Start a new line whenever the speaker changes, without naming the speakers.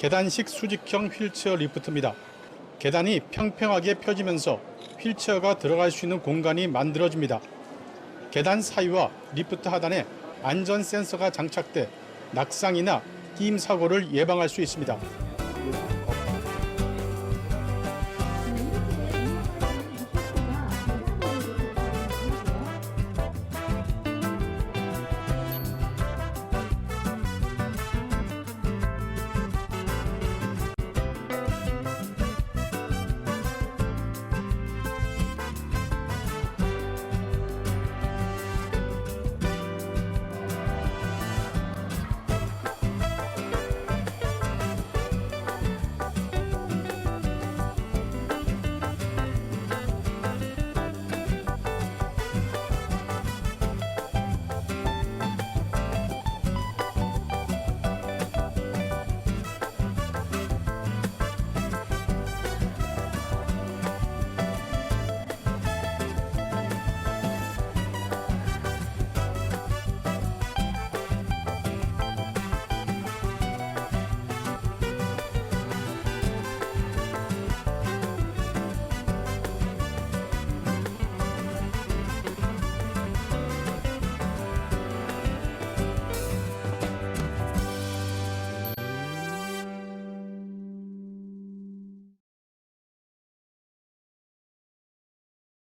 계단식 수직형 휠체어 리프트입니다. 계단이 평평하게 펴지면서 휠체어가 들어갈 수 있는 공간이 만들어집니다. 계단 사이와 리프트 하단에 안전 센서가 장착돼 낙상이나 끼임 사고를 예방할 수 있습니다.